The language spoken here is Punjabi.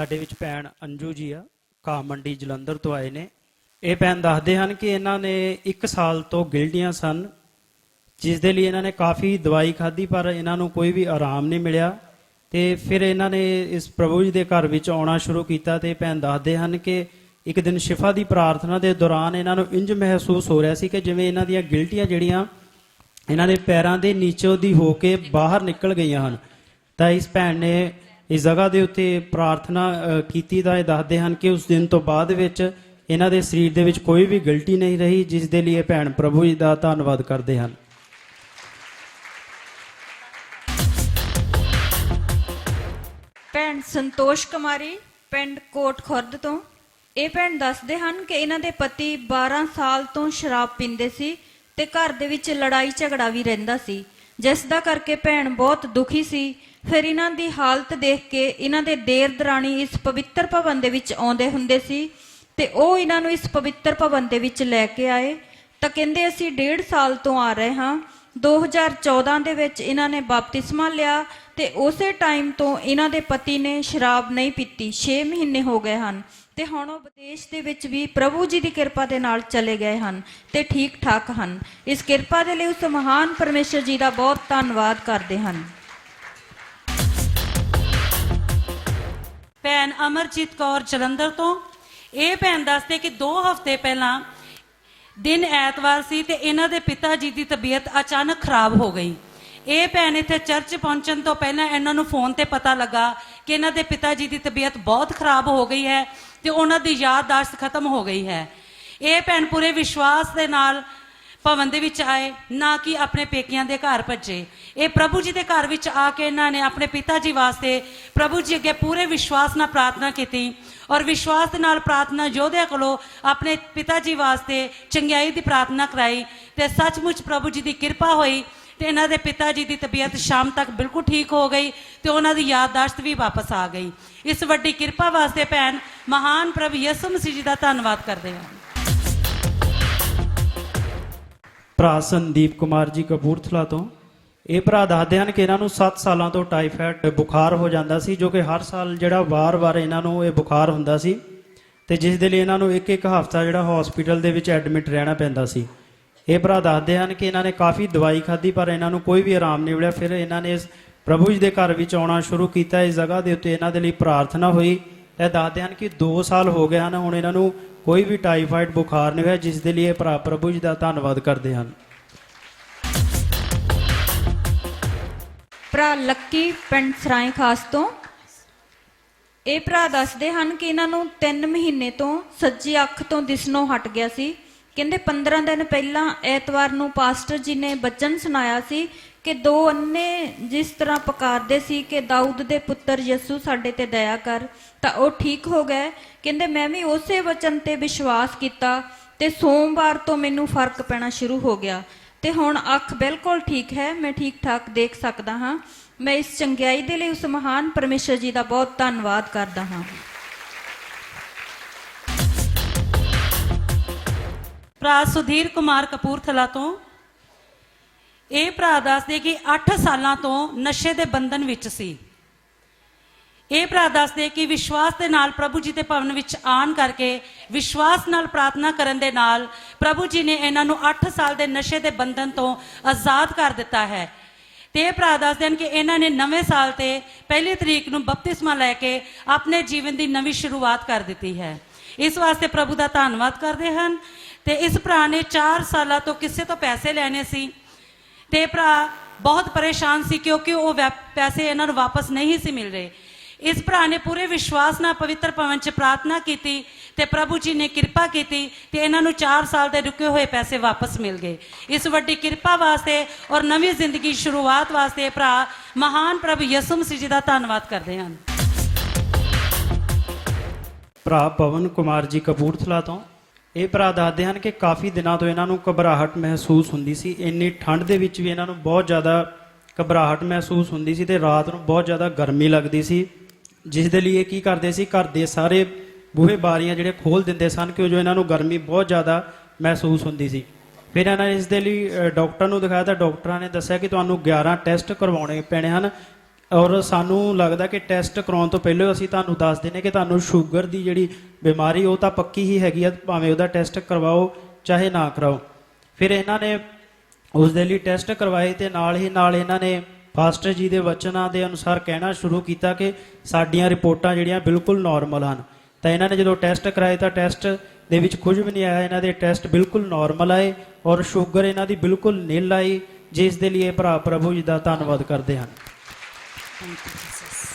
ਸਾਡੇ ਵਿੱਚ ਭੈਣ ਅੰਜੂ ਜੀ ਆ ਕਾ ਮੰਡੀ ਜਲੰਧਰ ਤੋਂ ਆਏ ਨੇ। ਇਹ ਭੈਣ ਦੱਸਦੇ ਹਨ ਕਿ ਇਹਨਾਂ ਨੇ 1 ਸਾਲ ਤੋਂ ਗਿਲਟੀਆਂ ਸਨ, ਜਿਸ ਦੇ ਲਈ ਇਹਨਾਂ ਨੇ ਕਾਫੀ ਦਵਾਈ ਖਾਧੀ, ਪਰ ਇਹਨਾਂ ਨੂੰ ਕੋਈ ਵੀ ਆਰਾਮ ਨਹੀਂ ਮਿਲਿਆ। ਤੇ ਫਿਰ ਇਹਨਾਂ ਨੇ ਇਸ ਪ੍ਰਭੂ ਜੀ ਦੇ ਘਰ ਵਿੱਚ ਆਉਣਾ ਸ਼ੁਰੂ ਕੀਤਾ ਤੇ ਭੈਣ ਦੱਸਦੇ ਹਨ ਕਿ ਇੱਕ ਦਿਨ ਸ਼ਿਫਾ ਦੀ ਪ੍ਰਾਰਥਨਾ ਦੇ ਦੌਰਾਨ ਇਹਨਾਂ ਨੂੰ ਇੰਜ ਮਹਿਸੂਸ ਹੋ ਰਿਹਾ ਸੀ ਕਿ ਜਿਵੇਂ ਇਹਨਾਂ ਦੀਆਂ ਗਿਲਟੀਆਂ ਜਿਹੜੀਆਂ ਇਹਨਾਂ ਦੇ ਪੈਰਾਂ ਦੇ ਨੀਚੋਂ ਦੀ ਹੋ ਕੇ ਬਾਹਰ ਨਿਕਲ ਗਈਆਂ ਹਨ। ਤਾਂ ਇਸ ਭੈਣ ਨੇ ਇਸ ਜਗ੍ਹਾ ਦੇ ਉੱਤੇ ਪ੍ਰਾਰਥਨਾ ਕੀਤੀ ਤਾਂ ਇਹ ਦੱਸਦੇ ਹਨ ਕਿ ਉਸ ਦਿਨ ਤੋਂ ਬਾਅਦ ਵਿੱਚ ਇਹਨਾਂ ਦੇ ਸਰੀਰ ਦੇ ਵਿੱਚ ਕੋਈ ਵੀ ਗਲਤੀ ਨਹੀਂ ਰਹੀ, ਜਿਸ ਦੇ ਲਈ ਇਹ ਭੈਣ ਪ੍ਰਭੂ ਜੀ ਦਾ ਧੰਨਵਾਦ ਕਰਦੇ ਹਨ। ਭੈਣ ਸੰਤੋਸ਼ ਕੁਮਾਰੀ, ਪਿੰਡ ਕੋਟ ਖੁਰਦ ਤੋਂ। ਇਹ ਭੈਣ ਦੱਸਦੇ ਹਨ ਕਿ ਇਹਨਾਂ ਦੇ ਪਤੀ 12 ਸਾਲ ਤੋਂ ਸ਼ਰਾਬ ਪੀਂਦੇ ਸੀ ਤੇ ਘਰ ਦੇ ਵਿੱਚ ਲੜਾਈ ਝਗੜਾ ਵੀ ਰਹਿੰਦਾ ਸੀ, ਜਿਸ ਦਾ ਕਰਕੇ ਭੈਣ ਬਹੁਤ ਦੁਖੀ ਸੀ ਫਿਰ ਇਹਨਾਂ ਦੀ ਹਾਲਤ ਦੇਖ ਕੇ ਇਹਨਾਂ ਦੇ ਦੇਰ ਦਰਾਣੀ ਇਸ ਪਵਿੱਤਰ ਭਵਨ ਦੇ ਵਿੱਚ ਆਉਂਦੇ ਹੁੰਦੇ ਸੀ ਤੇ ਉਹ ਇਹਨਾਂ ਨੂੰ ਇਸ ਪਵਿੱਤਰ ਭਵਨ ਦੇ ਵਿੱਚ ਲੈ ਕੇ ਆਏ। ਤਾਂ ਕਹਿੰਦੇ ਅਸੀਂ ਡੇਢ ਸਾਲ ਤੋਂ ਆ ਰਹੇ ਹਾਂ। 2014 ਦੇ ਵਿੱਚ ਇਹਨਾਂ ਨੇ ਬਪਤਿਸਮਾ ਲਿਆ ਤੇ ਉਸੇ ਟਾਈਮ ਤੋਂ ਇਹਨਾਂ ਦੇ ਪਤੀ ਨੇ ਸ਼ਰਾਬ ਨਹੀਂ ਪੀਤੀ। 6 ਮਹੀਨੇ ਹੋ ਗਏ ਹਨ ਤੇ ਹੁਣ ਉਹ ਵਿਦੇਸ਼ ਦੇ ਵਿੱਚ ਵੀ ਪ੍ਰਭੂ ਜੀ ਦੀ ਕਿਰਪਾ ਦੇ ਨਾਲ ਚਲੇ ਗਏ ਹਨ ਤੇ ਠੀਕ ਠਾਕ ਹਨ। ਇਸ ਕਿਰਪਾ ਦੇ ਲਈ ਉਸ ਮਹਾਨ ਪਰਮੇਸ਼ਰ ਜੀ ਦਾ ਬਹੁਤ ਧੰਨਵਾਦ ਕਰਦੇ ਹਨ। ਭੈਣ ਅਮਰਜੀਤ ਕੌਰ ਜਲੰਧਰ ਤੋਂ। ਇਹ ਭੈਣ ਦੱਸਦੇ ਕਿ 2 ਹਫ਼ਤੇ ਪਹਿਲਾਂ ਦਿਨ ਐਤਵਾਰ ਸੀ ਤੇ ਇਹਨਾਂ ਦੇ ਪਿਤਾ ਜੀ ਦੀ ਤਬੀਅਤ ਅਚਾਨਕ ਖਰਾਬ ਹੋ ਗਈ। ਇਹ ਭੈਣ ਇੱਥੇ ਚਰਚ ਪਹੁੰਚਣ ਤੋਂ ਪਹਿਲਾਂ ਇਹਨਾਂ ਨੂੰ ਫੋਨ ਤੇ ਪਤਾ ਲੱਗਾ ਕਿ ਇਹਨਾਂ ਦੇ ਪਿਤਾ ਜੀ ਦੀ ਤਬੀਅਤ ਬਹੁਤ ਖਰਾਬ ਹੋ ਗਈ ਹੈ ਤੇ ਉਹਨਾਂ ਦੀ ਯਾਦਦਾਸ਼ਤ ਖਤਮ ਹੋ ਗਈ ਹੈ। ਇਹ ਭੈਣ ਪੂਰੇ ਵਿਸ਼ਵਾਸ ਦੇ ਨਾਲ ਭਵਨ ਦੇ ਵਿੱਚ ਆਏ, ਨਾ ਕਿ ਆਪਣੇ ਪੇਕਿਆਂ ਦੇ ਘਰ ਭੱਜੇ। ਇਹ ਪ੍ਰਭੂ ਜੀ ਦੇ ਘਰ ਵਿੱਚ ਆ ਕੇ ਇਹਨਾਂ ਨੇ ਆਪਣੇ ਪਿਤਾ ਜੀ ਵਾਸਤੇ ਪ੍ਰਭੂ ਜੀ ਅੱਗੇ ਪੂਰੇ ਵਿਸ਼ਵਾਸ ਨਾਲ ਪ੍ਰਾਰਥਨਾ ਕੀਤੀ ਔਰ ਵਿਸ਼ਵਾਸ ਦੇ ਨਾਲ ਪ੍ਰਾਰਥਨਾ ਯੋਧਿਆਂ ਕੋਲੋਂ ਆਪਣੇ ਪਿਤਾ ਜੀ ਵਾਸਤੇ ਚੰਗਿਆਈ ਦੀ ਪ੍ਰਾਰਥਨਾ ਕਰਾਈ ਤੇ ਸੱਚਮੁੱਚ ਪ੍ਰਭੂ ਜੀ ਦੀ ਕਿਰਪਾ ਹੋਈ ਤੇ ਇਹਨਾਂ ਦੇ ਪਿਤਾ ਜੀ ਦੀ ਤਬੀਅਤ ਸ਼ਾਮ ਤੱਕ ਬਿਲਕੁਲ ਠੀਕ ਹੋ ਗਈ ਤੇ ਉਹਨਾਂ ਦੀ ਯਾਦਦਾਸ਼ਤ ਵੀ ਵਾਪਸ ਆ ਗਈ। ਇਸ ਵੱਡੀ ਕਿਰਪਾ ਵਾਸਤੇ ਭੈਣ ਮਹਾਨ ਪ੍ਰਭੂ ਯਿਸੂ ਮਸੀਹ ਜੀ ਦਾ ਧੰਨਵਾਦ ਕਰਦੇ ਹਾਂ। ਭਰਾ ਸੰਦੀਪ ਕੁਮਾਰ ਜੀ ਕਪੂਰਥਲਾ ਤੋਂ। ਇਹ ਭਰਾ ਦੱਸਦੇ ਹਨ ਕਿ ਇਹਨਾਂ ਨੂੰ 7 ਸਾਲਾਂ ਤੋਂ ਟਾਈਫਾਇਡ ਬੁਖਾਰ ਹੋ ਜਾਂਦਾ ਸੀ, ਜੋ ਕਿ ਹਰ ਸਾਲ ਜਿਹੜਾ ਵਾਰ-ਵਾਰ ਇਹਨਾਂ ਨੂੰ ਇਹ ਬੁਖਾਰ ਹੁੰਦਾ ਸੀ ਤੇ ਜਿਸ ਦੇ ਲਈ ਇਹਨਾਂ ਨੂੰ ਇੱਕ ਇੱਕ ਹਫ਼ਤਾ ਜਿਹੜਾ ਹਸਪੀਟਲ ਦੇ ਵਿੱਚ ਐਡਮਿਟ ਰਹਿਣਾ ਪੈਂਦਾ ਸੀ। ਇਹ ਭਰਾ ਦੱਸਦੇ ਹਨ ਕਿ ਇਹਨਾਂ ਨੇ ਕਾਫੀ ਦਵਾਈ ਖਾਧੀ, ਪਰ ਇਹਨਾਂ ਨੂੰ ਕੋਈ ਵੀ ਆਰਾਮ ਨਹੀਂ ਮਿਲਿਆ। ਫਿਰ ਇਹਨਾਂ ਨੇ ਇਸ ਪ੍ਰਭੂ ਜੀ ਦੇ ਘਰ ਵਿੱਚ ਆਉਣਾ ਸ਼ੁਰੂ ਕੀਤਾ, ਇਸ ਜਗ੍ਹਾ ਦੇ ਉੱਤੇ ਇਹਨਾਂ ਦੇ ਲਈ ਪ੍ਰਾਰਥਨਾ ਹੋਈ। ਇਹ ਦੱਸਦੇ ਹਨ ਕਿ 2 ਸਾਲ ਹੋ ਗਏ ਹਨ, ਹੁਣ ਇਹਨਾਂ ਨੂੰ ਕੋਈ ਵੀ ਟਾਈਫਾਇਡ ਬੁਖਾਰ ਨਹੀਂ ਹੋਇਆ, ਜਿਸ ਦੇ ਲਈ ਇਹ ਭਰਾ ਪ੍ਰਭੂ ਜੀ ਦਾ ਧੰਨਵਾਦ ਕਰਦੇ ਹਨ। ਭਰਾ ਲੱਕੀ ਪਿੰਡ ਸਰਾਏ ਖਾਸ ਤੋਂ। ਇਹ ਭਰਾ ਦੱਸਦੇ ਹਨ ਕਿ ਇਹਨਾਂ ਨੂੰ 3 ਮਹੀਨੇ ਤੋਂ ਸੱਜੀ ਅੱਖ ਤੋਂ ਦਿਸਣੋਂ ਹਟ ਗਿਆ ਸੀ। ਕਹਿੰਦੇ 15 ਦਿਨ ਪਹਿਲਾਂ ਐਤਵਾਰ ਨੂੰ ਪਾਸਟਰ ਜੀ ਨੇ ਬਚਨ ਸੁਣਾਇਆ ਸੀ ਕਿ ਦੋ ਅੰਨੇ ਜਿਸ ਤਰ੍ਹਾਂ ਪੁਕਾਰਦੇ ਸੀ ਕਿ ਦਾਊਦ ਦੇ ਪੁੱਤਰ ਯਿਸੂ ਸਾਡੇ ਤੇ ਦਇਆ ਕਰ, ਤਾਂ ਉਹ ਠੀਕ ਹੋ ਗਏ। ਕਹਿੰਦੇ, ਮੈਂ ਵੀ ਉਸੇ ਵਚਨ ਤੇ ਵਿਸ਼ਵਾਸ ਕੀਤਾ ਤੇ ਸੋਮਵਾਰ ਤੋਂ ਮੈਨੂੰ ਫ਼ਰਕ ਪੈਣਾ ਸ਼ੁਰੂ ਹੋ ਗਿਆ। ਤੇ ਹੁਣ ਅੱਖ ਬਿਲਕੁਲ ਠੀਕ ਹੈ, ਮੈਂ ਠੀਕ ਠਾਕ ਦੇਖ ਸਕਦਾ ਹਾਂ। ਮੈਂ ਇਸ ਚੰਗਿਆਈ ਦੇ ਲਈ ਉਸ ਮਹਾਨ ਪਰਮੇਸ਼ਰ ਜੀ ਦਾ ਬਹੁਤ ਧੰਨਵਾਦ ਕਰਦਾ ਹਾਂ। ਭਰਾ ਸੁਧੀਰ ਕੁਮਾਰ ਕਪੂਰਥਲਾ ਤੋਂ ਇਹ ਭਰਾ ਦੱਸਦੇ ਕਿ 8 ਸਾਲਾਂ ਤੋਂ ਨਸ਼ੇ ਦੇ ਬੰਧਨ ਵਿੱਚ ਸੀ। ਇਹ ਭਰਾ ਦੱਸਦੇ ਕਿ ਵਿਸ਼ਵਾਸ ਦੇ ਨਾਲ ਪ੍ਰਭੂ ਜੀ ਦੇ ਭਵਨ ਵਿੱਚ ਆਣ ਕਰਕੇ ਵਿਸ਼ਵਾਸ ਨਾਲ ਪ੍ਰਾਰਥਨਾ ਕਰਨ ਦੇ ਨਾਲ ਪ੍ਰਭੂ ਜੀ ਨੇ ਇਹਨਾਂ ਨੂੰ 8 ਸਾਲ ਦੇ ਨਸ਼ੇ ਦੇ ਬੰਧਨ ਤੋਂ ਆਜ਼ਾਦ ਕਰ ਦਿੱਤਾ ਹੈ। ਤੇ ਇਹ ਭਰਾ ਦੱਸਦੇ ਹਨ ਕਿ ਇਹਨਾਂ ਨੇ ਨਵੇਂ ਸਾਲ ਤੇ ਪਹਿਲੀ ਤਰੀਕ ਨੂੰ ਬਪਤਿਸਮਾ ਲੈ ਕੇ ਆਪਣੇ ਜੀਵਨ ਦੀ ਨਵੀਂ ਸ਼ੁਰੂਆਤ ਕਰ ਦਿੱਤੀ ਹੈ। ਇਸ ਵਾਸਤੇ ਪ੍ਰਭੂ ਦਾ ਧੰਨਵਾਦ ਕਰਦੇ ਹਨ ਤੇ ਇਸ ਭਰਾ ਨੇ 4 ਸਾਲਾਂ ਤੋਂ ਕਿਸੇ ਤੋਂ ਪੈਸੇ ਲੈਣੇ ਸੀ। ਤੇ ਭਰਾ, ਬਹੁਤ ਪਰੇਸ਼ਾਨ ਸੀ ਕਿਉਂਕਿ ਉਹ ਪੈਸੇ ਇਹਨਾਂ ਨੂੰ ਵਾਪਸ ਨਹੀਂ ਸੀ ਮਿਲ ਰਹੇ। ਇਸ ਭਰਾ ਨੇ ਪੂਰੇ ਵਿਸ਼ਵਾਸ ਨਾਲ ਪਵਿੱਤਰ ਭਵਨ 'ਚ ਪ੍ਰਾਰਥਨਾ ਕੀਤੀ ਤੇ ਪ੍ਰਭੂ ਜੀ ਨੇ ਕਿਰਪਾ ਕੀਤੀ ਤੇ ਇਹਨਾਂ ਨੂੰ 4 ਸਾਲ ਦੇ ਰੁਕੇ ਹੋਏ ਪੈਸੇ ਵਾਪਸ ਮਿਲ ਗਏ। ਇਸ ਵੱਡੀ ਕਿਰਪਾ ਵਾਸਤੇ ਔਰ ਨਵੀਂ ਜ਼ਿੰਦਗੀ ਸ਼ੁਰੂਆਤ ਵਾਸਤੇ ਭਰਾ ਮਹਾਨ ਪ੍ਰਭੂ ਯਿਸੂ ਮਸੀਹ ਜੀ ਦਾ ਧੰਨਵਾਦ ਕਰਦੇ ਹਨ। ਭਰਾ ਪਵਨ ਕੁਮਾਰ ਜੀ ਕਪੂਰਥਲਾ ਤੋਂ। ਇਹ ਭਰਾ ਦੱਸਦੇ ਹਨ ਕਿ ਕਾਫੀ ਦਿਨਾਂ ਤੋਂ ਇਹਨਾਂ ਨੂੰ ਘਬਰਾਹਟ ਮਹਿਸੂਸ ਹੁੰਦੀ ਸੀ। ਇੰਨੀ ਠੰਡ ਦੇ ਵਿੱਚ ਵੀ ਇਹਨਾਂ ਨੂੰ ਬਹੁਤ ਜ਼ਿਆਦਾ ਘਬਰਾਹਟ ਮਹਿਸੂਸ ਹੁੰਦੀ ਸੀ ਤੇ ਰਾਤ ਨੂੰ ਬਹੁਤ ਜ਼ਿਆਦਾ ਗਰਮੀ ਲੱਗਦੀ ਸੀ। ਜਿਸ ਦੇ ਲਈ ਇਹ ਕੀ ਕਰਦੇ ਸੀ? ਘਰ ਦੇ ਸਾਰੇ ਬੂਹੇ ਬਾਰੀਆਂ ਜਿਹੜੇ ਖੋਲ ਦਿੰਦੇ ਸਨ ਕਿ ਜੋ ਇਹਨਾਂ ਨੂੰ ਗਰਮੀ ਬਹੁਤ ਜ਼ਿਆਦਾ ਮਹਿਸੂਸ ਹੁੰਦੀ ਸੀ। ਫਿਰ ਇਹਨਾਂ ਨੇ ਇਸ ਦੇ ਲਈ ਅ, ਡਾਕਟਰ ਨੂੰ ਦਿਖਾਇਆ ਤਾਂ ਡਾਕਟਰਾਂ ਨੇ ਦੱਸਿਆ ਕਿ ਤੁਹਾਨੂੰ 11 ਟੈਸਟ ਕਰਵਾਉਣੇ ਪੈਣੇ ਹਨ। ਔਰ ਸਾਨੂੰ ਲੱਗਦਾ ਕਿ ਟੈਸਟ ਕਰਾਉਣ ਤੋਂ ਪਹਿਲਾਂ ਅਸੀਂ ਤੁਹਾਨੂੰ ਦੱਸ ਦਿੰਨੇ ਕਿ ਤੁਹਾਨੂੰ ਸ਼ੂਗਰ ਦੀ ਜਿਹੜੀ ਬਿਮਾਰੀ, ਉਹ ਤਾਂ ਪੱਕੀ ਹੀ ਹੈਗੀ ਆ, ਭਾਵੇਂ ਉਹਦਾ ਟੈਸਟ ਕਰਵਾਓ ਚਾਹੇ ਨਾ ਕਰਾਓ। ਫਿਰ ਇਹਨਾਂ ਨੇ ਉਸ ਦੇ ਲਈ ਟੈਸਟ ਕਰਵਾਏ ਤੇ ਨਾਲ ਹੀ ਨਾਲ ਇਹਨਾਂ ਨੇ ਫਾਸਟਰ ਜੀ ਦੇ ਵਚਨਾਂ ਦੇ ਅਨੁਸਾਰ ਕਹਿਣਾ ਸ਼ੁਰੂ ਕੀਤਾ ਕਿ ਸਾਡੀਆਂ ਰਿਪੋਰਟਾਂ ਜਿਹੜੀਆਂ ਬਿਲਕੁਲ ਨਾਰਮਲ ਹਨ। ਤਾਂ ਇਹਨਾਂ ਨੇ ਜਦੋਂ ਟੈਸਟ ਕਰਾਏ ਤਾਂ ਟੈਸਟ ਦੇ ਵਿੱਚ ਕੁਝ ਵੀ ਨਹੀਂ ਆਇਆ, ਇਹਨਾਂ ਦੇ ਟੈਸਟ ਬਿਲਕੁਲ ਨਾਰਮਲ ਆਏ ਔਰ ਸ਼ੂਗਰ ਇਹਨਾਂ ਦੀ ਬਿਲਕੁਲ ਨਿਲ ਆਈ, ਜਿਸ ਦੇ ਲਈ ਇਹ ਭਰਾ ਪ੍ਰਭੂ ਜੀ ਦਾ ਧੰਨਵਾਦ ਕਰਦੇ ਹਨ। Ponto. Gracias.